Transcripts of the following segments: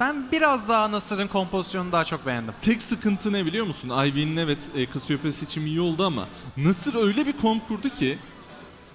Ben biraz daha Nasır'ın kompozisyonunu daha çok beğendim. Tek sıkıntı ne biliyor musun? Ivy'nin evet e, Cassiopeia seçimi iyi oldu ama Nasır öyle bir komp kurdu ki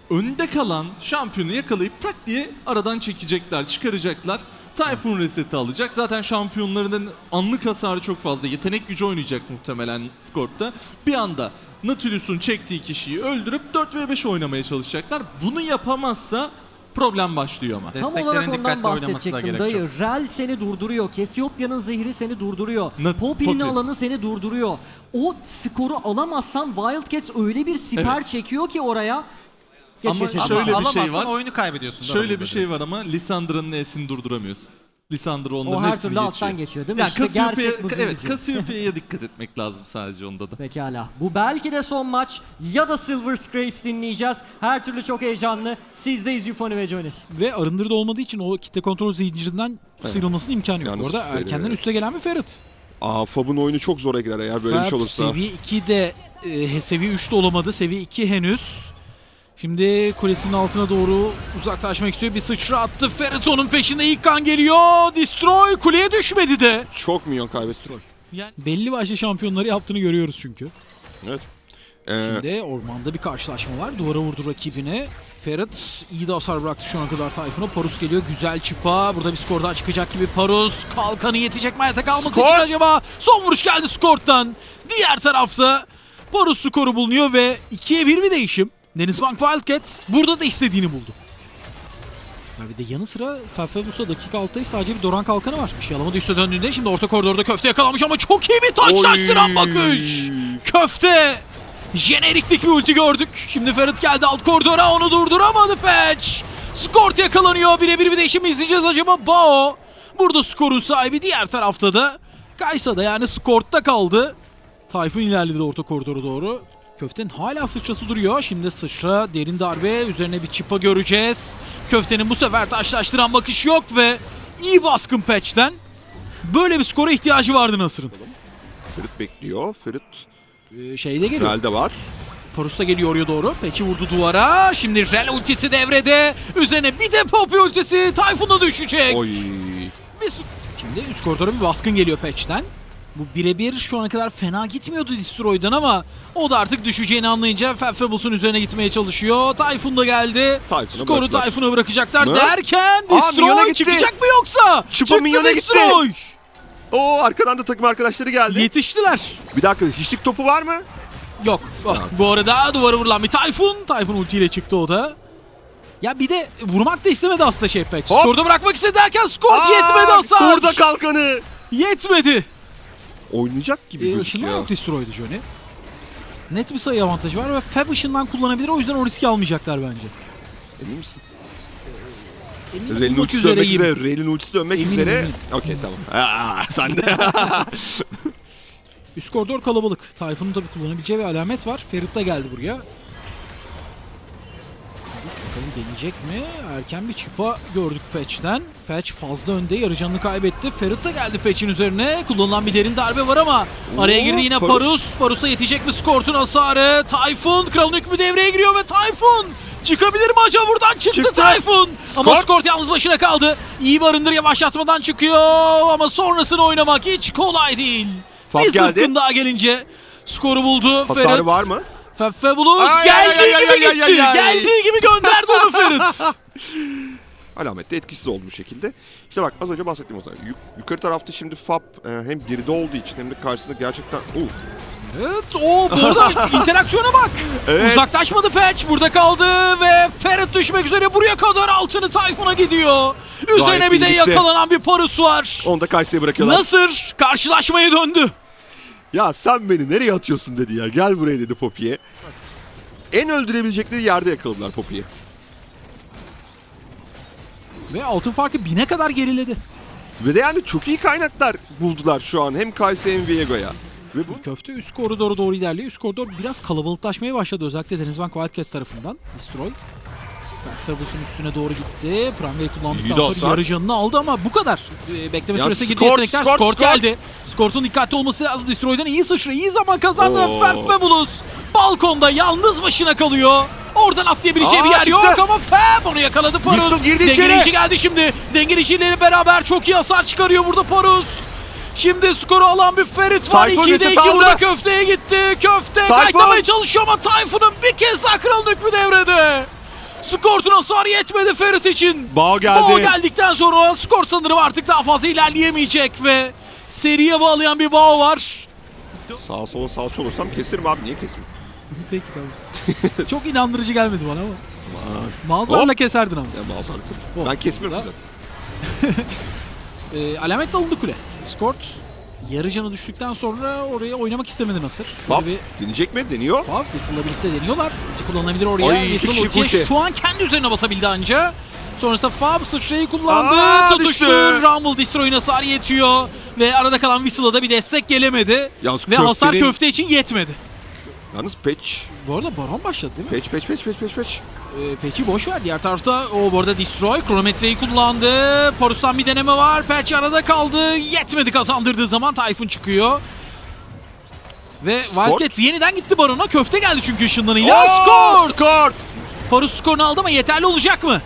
önde kalan şampiyonu yakalayıp tak diye aradan çekecekler, çıkaracaklar. Typhoon reseti alacak. Zaten şampiyonlarının anlık hasarı çok fazla. Yetenek gücü oynayacak muhtemelen Scorp'ta. Bir anda Nautilus'un çektiği kişiyi öldürüp 4 v 5 oynamaya çalışacaklar. Bunu yapamazsa problem başlıyor ama. Tam Desteklerin olarak ondan dikkatli oynaması da bahsedecektim gerek dayı. çok. Rel seni durduruyor. Kesiopya'nın zehri seni durduruyor. Na- Poppy'nin Poppy. alanı seni durduruyor. O skoru alamazsan Wildcats öyle bir siper Evet. çekiyor ki oraya. Geç Ama geçelim. şöyle Ama bir şey alamazsan var. oyunu kaybediyorsun. Şöyle bir şey var ama Lissandra'nın E'sini durduramıyorsun. Lissandra onların O her hepsini türlü geçiyor. alttan geçiyor değil mi? Ya işte Cassiopeia'ya- gerçek buzun evet, gücü. Cassiopeia'ya dikkat etmek lazım sadece onda da. Pekala. Bu belki de son maç ya da Silver Scrapes dinleyeceğiz. Her türlü çok heyecanlı. Sizdeyiz Yufoni ve Johnny. Ve arındırıda olmadığı için o kitle kontrol zincirinden sıyrılmasının imkanı yok. Yalnız Orada Ferry- erkenden üste gelen bir Ferit. Aa Fab'ın oyunu çok zora girer eğer böyle bir Fab şey olursa. Seviye 2'de e, seviye 3'te olamadı. Seviye 2 henüz. Şimdi kulesinin altına doğru uzaklaşmak istiyor. Bir sıçra attı. Ferit onun peşinde ilk kan geliyor. Destroy kuleye düşmedi de. Çok milyon kaybetti. Yani belli başlı şampiyonları yaptığını görüyoruz çünkü. Ee, Şimdi ormanda bir karşılaşma var. Duvara vurdu rakibine. Ferit iyi de hasar bıraktı şu ana kadar Tayfun'a. Parus geliyor. Güzel çıpa. Burada bir skor daha çıkacak gibi Parus. Kalkanı yetecek mi hayatta kalması Skor! için acaba? Son vuruş geldi Skort'tan. Diğer tarafta Parus skoru bulunuyor ve 2'ye 1 bir değişim. Denizbank Wildcats burada da istediğini buldu. Ya bir de yanı sıra Fafebus'a dakika 6'da sadece bir Doran kalkanı var. Bir şey alamadı üste döndüğünde şimdi orta koridorda köfte yakalamış ama çok iyi bir taç çaktıran bakış. Köfte. Jeneriklik bir ulti gördük. Şimdi Ferit geldi alt koridora onu durduramadı Patch. Skort yakalanıyor. Birebir bir değişim izleyeceğiz acaba? Bao. Burada skorun sahibi diğer tarafta da Kaysa da yani Skort'ta kaldı. Tayfun ilerledi orta koridora doğru. Köftenin hala sıçrası duruyor. Şimdi sıçra derin darbe üzerine bir çıpa göreceğiz. Köftenin bu sefer taşlaştıran bakış yok ve iyi baskın Patch'ten. Böyle bir skora ihtiyacı vardı Nasır'ın. Ferit bekliyor. Ferit Ee, şeyde geliyor. Real'de var. Parus da geliyor oraya doğru. Peki vurdu duvara. Şimdi Rel ultisi devrede. Üzerine bir de Poppy ultisi. Tayfun'a düşecek. Oy. Şimdi üst koridora bir baskın geliyor Patch'ten. Bu birebir şu ana kadar fena gitmiyordu Destroy'dan ama o da artık düşeceğini anlayınca Fabulous üzerine gitmeye çalışıyor. Tayfun da geldi. Tayfun'a Skoru bıraktılar. Tayfun'a bırakacaklar Ne? derken Aa, Minyon'a Destroy gitti. çıkacak mı yoksa? Çıpa Çıktı Minyon'a gitti. Destroy. Oo arkadan da takım arkadaşları geldi. Yetiştiler. Bir dakika hiçlik topu var mı? Yok. Bu arada duvara vurulan bir Tayfun. Tayfun ultiyle çıktı o da. Ya bir de vurmak da istemedi aslında Patch. Hop. Skorda bırakmak istedi derken skor Aa, yetmedi hasar. Burada kalkanı. Yetmedi. Oynayacak gibi ışınlar gözüküyor. yok Destroy'du Johnny. Net bir sayı avantajı var ve Fab ışından kullanabilir o yüzden o riski almayacaklar bence. Emin misin? Rel'in ultisi dönmek üzere. Rel'in ultisi dönmek Eminim, üzere. Okey tamam. Aa, sen de. Üst koridor kalabalık. Tayfun'un tabii kullanabileceği bir alamet var. Ferit de geldi buraya. Bakalım deneyecek mi? Erken bir çıpa gördük Patch'ten. Patch fazla önde yarı canını kaybetti. Ferit de geldi Patch'in üzerine. Kullanılan bir derin darbe var ama araya girdi yine Parus. Parus. Parus'a yetecek mi Skort'un hasarı? Tayfun kralın hükmü devreye giriyor ve Tayfun çıkabilir mi acaba buradan çıktı, Çıktı. Tayfun. Ama Skort. Skort yalnız başına kaldı. İyi barındır yavaşlatmadan çıkıyor ama sonrasını oynamak hiç kolay değil. Fab bir geldi. daha gelince skoru buldu Hasarı Ferit. var mı? Fe- Fabulous Ay, geldiği ay, ay, gibi ay, ay, gitti. ay, ay. Geldiği gibi gönderdi onu Ferit. Alamet de etkisiz oldu bu şekilde. İşte bak az önce bahsettiğim o zaman. Yuk- yukarı tarafta şimdi Fab e, hem geride olduğu için hem de karşısında gerçekten... Uh, evet o burada interaksiyona bak. Evet. Uzaklaşmadı Patch burada kaldı ve Ferit düşmek üzere buraya kadar altını Tayfun'a gidiyor. Üzerine Gayet bir de gitti. yakalanan bir Parus var. onu da Kayseri'ye bırakıyorlar. Nasır karşılaşmaya döndü. Ya sen beni nereye atıyorsun dedi ya. Gel buraya dedi Poppy'ye. En öldürebilecekleri yerde yakaladılar Poppy'yi. Ve altın farkı bine kadar geriledi. Ve de yani çok iyi kaynaklar buldular şu an. Hem Kayseri hem Viego'ya. Ve bu Köfte üst koridora doğru ilerliyor. Üst koridor biraz kalabalıklaşmaya başladı özellikle Denizbank Wildcats tarafından. Destroy. Fertabus'un üstüne doğru gitti. İyi kullandıktan sonra yarı canını aldı ama bu kadar. Bekleme Ya süresi girdi yetenekler. skort, Skort, skort. geldi. Skort'un dikkatli olması lazım. Destroy'dan iyi sıçra, iyi zaman kazandı. Oo. Fabulous balkonda yalnız başına kalıyor. Oradan atlayabileceği Aa, bir yer yok çıktı. ama Fab onu yakaladı Parus. Wilson girdi içeri. Dengeleyici geldi şimdi. Dengeleyicileri beraber çok iyi hasar çıkarıyor burada Parus. Şimdi skoru alan bir Ferit var. Tayfun 2'de 2 reset aldı. burada köfteye gitti. Köfte Tayfun. kayıtlamaya çalışıyor ama Tayfun'un bir kez daha kralın hükmü devrede. Skortun hasar yetmedi Ferit için. Bao geldi. Bao geldikten sonra skor sanırım artık daha fazla ilerleyemeyecek ve seriye bağlayan bir Bao var. Sağa sola salça olursam keserim abi. Niye kesmeyeyim? Peki tamam. Çok inandırıcı gelmedi bana ama. Manzarla Hop. keserdin ama. Ya Oh. Ben kesmiyorum zaten. Ee, alamet alındı kule. Skort yarı canı düştükten sonra oraya oynamak istemedi Nasır. Böyle bir deneyecek mi? Deniyor. Bak Whistle'la birlikte deniyorlar. Ulti kullanılabilir oraya. Ay, Whistle ultiye ulti. şu an kendi üzerine basabildi anca. Sonrasında Fab sıçrayı kullandı. Aa, tutuştu. düştü. Rumble Destroy'un hasar yetiyor. Ve arada kalan Whistle'a da bir destek gelemedi. Yalnız Ve hasar köftenin- köfte için yetmedi. Yalnız patch. Bu arada Baron başladı değil mi? Patch patch patch patch patch patch. Ee, peki boş ver. Diğer tarafta o bu arada Destroy kronometreyi kullandı. Porus'tan bir deneme var. Patch arada kaldı. Yetmedi kazandırdığı zaman Tayfun çıkıyor. Ve Wildcats yeniden gitti Baron'a. Köfte geldi çünkü ışınlanıyla. Oo, Skor! Skor! Parus skorunu aldı ama yeterli olacak mı?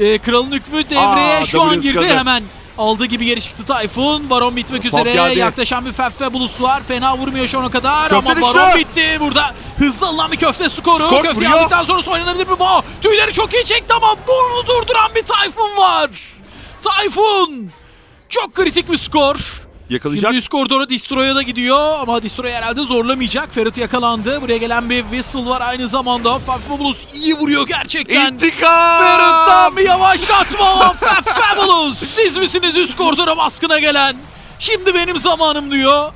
Ee, kralın hükmü devreye Aa, şu an W girdi. Hemen aldığı gibi geri çıktı Tayfun. Baron bitmek Pop üzere. geldi. Yaklaşan bir Fef Bulus var. Fena vurmuyor şu ana kadar Köfte ama. Baron bitti. Burada hızlı alınan bir köfte skoru. Skor Köfte vuruyor. aldıktan sonra oynanabilir mi? Bo tüyleri çok iyi çekti ama bunu durduran bir Tayfun var. Tayfun! Çok kritik bir skor. Yakalayacak. Şimdi üst koridora Destroy'a da gidiyor ama Destroy herhalde zorlamayacak. Ferit yakalandı. Buraya gelen bir Whistle var aynı zamanda. Fabulous iyi vuruyor gerçekten. İntikam! Ferit'ten bir yavaşlatma Fabulous. Siz misiniz üst koridora baskına gelen? Şimdi benim zamanım diyor.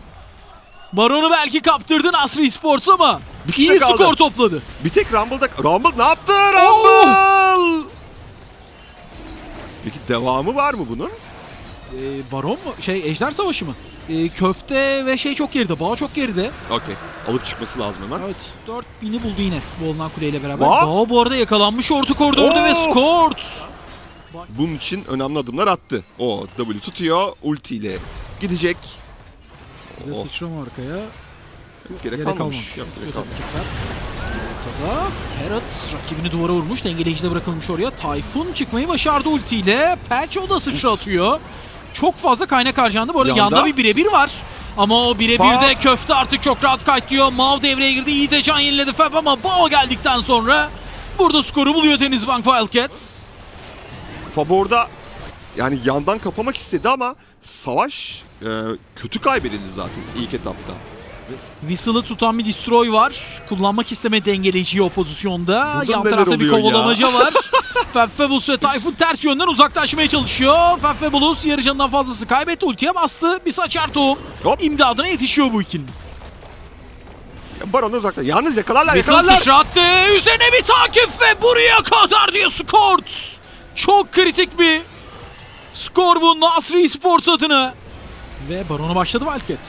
Baron'u belki kaptırdın Asri Sports ama Bir iyi kaldı. skor topladı. Bir tek Rumble'da... Rumble ne yaptı? Rumble! Peki devamı var mı bunun? Ee, Baron mu? Şey Ejder Savaşı mı? Ee, köfte ve şey çok geride. Bağ çok geride. Okey. Alıp çıkması lazım hemen. Evet 4000'i buldu yine bu olunan kuleyle beraber. Bağ? Bağ bu arada yakalanmış orta koridorda Oo! ve skort. Bunun için önemli adımlar attı. O W tutuyor. Ulti ile gidecek. Bir de Oh. sıçrama arkaya. Gerek kalmamış. Yok, gerek kalmamış. Ortada Ferret rakibini duvara vurmuş. Dengeleyici de bırakılmış oraya. Tayfun çıkmayı başardı ultiyle. Patch o da sıçra atıyor. Çok fazla kaynak harcandı. Bu arada Yanda. yanda bir birebir var. Ama o birebir de köfte artık çok rahat kayıtlıyor. Mav devreye girdi. İyi de can yeniledi Fab ama Bao geldikten sonra burada skoru buluyor Denizbank Wildcats. Fab orada yani yandan kapamak istedi ama savaş e, kötü kaybedildi zaten ilk etapta. Whistle'ı tutan bir destroy var. Kullanmak isteme dengeleyiciyi o pozisyonda. Burada Yan tarafta bir oluyor ya? kovalamaca var. Ve Tayfun ters yönden uzaklaşmaya çalışıyor. Fabulous yarı canından fazlası kaybetti. Ultiye bastı. Bir saçar tohum. Hop. İmdadına yetişiyor bu ikilinin. Ya Baron uzakta. Yalnız yakalarlar Whistle yakalarlar. sıçrattı. Üzerine bir takip ve buraya kadar diye skort. Çok kritik bir skor bu Nasri Sports adına. Ve Baron'a başladı Wildcat.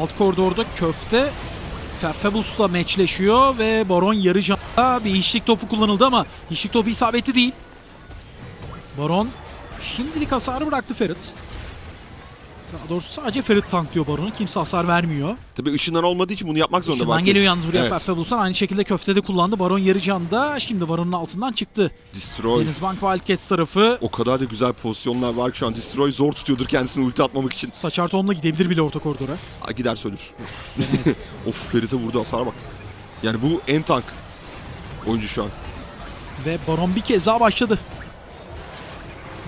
Alt koridorda köfte Fabulos'la meçleşiyor ve Baron yarı canlı bir hiçlik topu kullanıldı ama hiçlik topu isabetli değil. Baron şimdilik hasarı bıraktı Ferit. Daha doğrusu sadece Ferit tanklıyor Baron'u. Kimse hasar vermiyor. Tabii ışınlar olmadığı için bunu yapmak zorunda. Işından Barkes. geliyor yalnız buraya Evet. Fabulos'tan aynı şekilde köftede kullandı. Baron yarı canda. Şimdi Baron'un altından çıktı. Destroy. Denizbank Wildcats tarafı O kadar da güzel pozisyonlar var ki şu an Destroy zor tutuyordur kendisini ulti atmamak için. Saçar Tom'la gidebilir bile orta koridora. Aa, giderse ölür. of Ferit'e vurdu hasara bak. Yani bu en tank oyuncu şu an. Ve Baron bir kez daha başladı.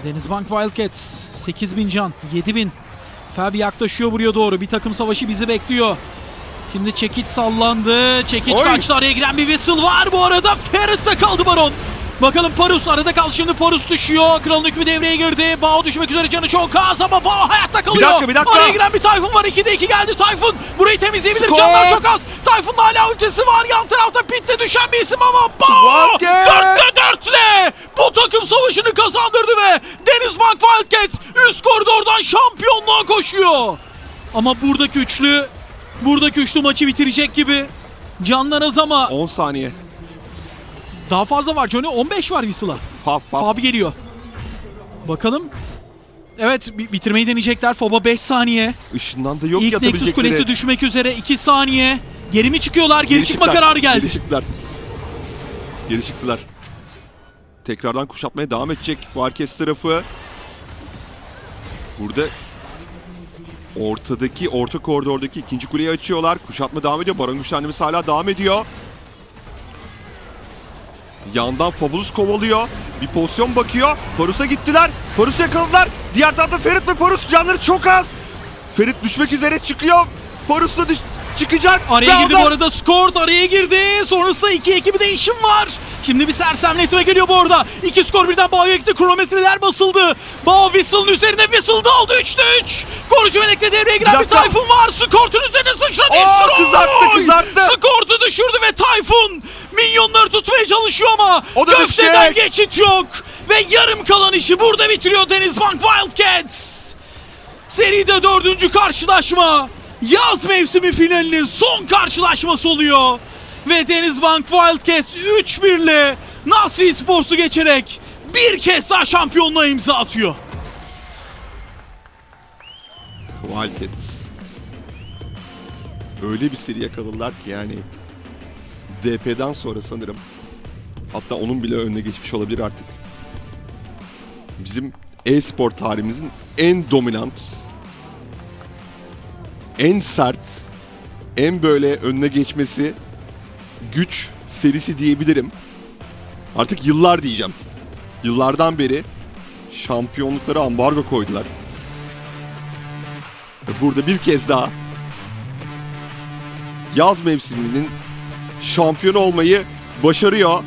Denizbank Wildcats 8000 can, 7000. Fabi yaklaşıyor buraya doğru. Bir takım savaşı bizi bekliyor. Şimdi çekiç sallandı. Çekiç Oy! kaçtı. Araya giren bir whistle var bu arada. Ferret'te kaldı Baron. Bakalım Parus arada kaldı şimdi Parus düşüyor. Kralın hükmü devreye girdi. Bao düşmek üzere canı çok az ama Bao hayatta kalıyor. dakika, bir dakika. Araya giren bir Tayfun var. 2'de 2 geldi Tayfun. Burayı temizleyebilir. Skor! Canlar çok az. Tayfun'un hala ultisi var. Yan tarafta pitte düşen bir isim ama Bao Wildcats! dörtte dörtle bu takım savaşını kazandırdı ve Denizbank Wildcats üst koridordan şampiyonluğa koşuyor. Ama buradaki üçlü buradaki üçlü maçı bitirecek gibi. Canlar az ama 10 saniye. Daha fazla var. Johnny 15 var Whistle'a. Paf paf. Fab geliyor. Bakalım. Evet bi- bitirmeyi deneyecekler. Fab'a 5 saniye. Işından da yok İlk Nexus. Kulesi düşmek üzere 2 saniye. Geri mi çıkıyorlar? Geri, çıkma çıktılar, kararı geldi. Geri çıktılar. Geri çıktılar. Tekrardan kuşatmaya devam edecek Varkes tarafı. Burada ortadaki, orta koridordaki ikinci kuleyi açıyorlar. Kuşatma devam ediyor. Baron güçlendirmesi hala devam ediyor. Yandan Fabulous kovalıyor. Bir pozisyon bakıyor. Parus'a gittiler. Parus'u yakaladılar. Diğer tarafta Ferit ve Parus canları çok az. Ferit düşmek üzere çıkıyor. Parus da düş- çıkacak. Araya Ve girdi ondan- bu arada Skort araya girdi. Sonrasında 2-2 bir değişim var. Şimdi bir sersemletme geliyor bu arada. İki skor birden Bao'ya gitti. Kronometreler basıldı. Bao Whistle'ın üzerine Whistle'da aldı 3'te 3. Korucu Melek'le devreye giren bir, Bir. Tayfun var. Skort'un üzerine sıçradı. Aa, ama O da köfteden düşecek. geçit yok. Ve yarım kalan işi burada bitiriyor Denizbank Wildcats. Seride dördüncü karşılaşma. Yaz mevsimi finalinin son karşılaşması oluyor. Ve Denizbank Wildcats 3-1 ile Nasri Sports'u geçerek bir kez daha şampiyonluğa imza atıyor. Wildcats. Öyle bir seri yakaladılar ki yani DP'den sonra sanırım. Hatta onun bile önüne geçmiş olabilir artık. Bizim e-spor tarihimizin en dominant, en sert, en böyle önüne geçmesi güç serisi diyebilirim. Artık yıllar diyeceğim. Yıllardan beri şampiyonluklara ambargo koydular. Burada bir kez daha yaz mevsiminin şampiyonu olmayı başarıyor.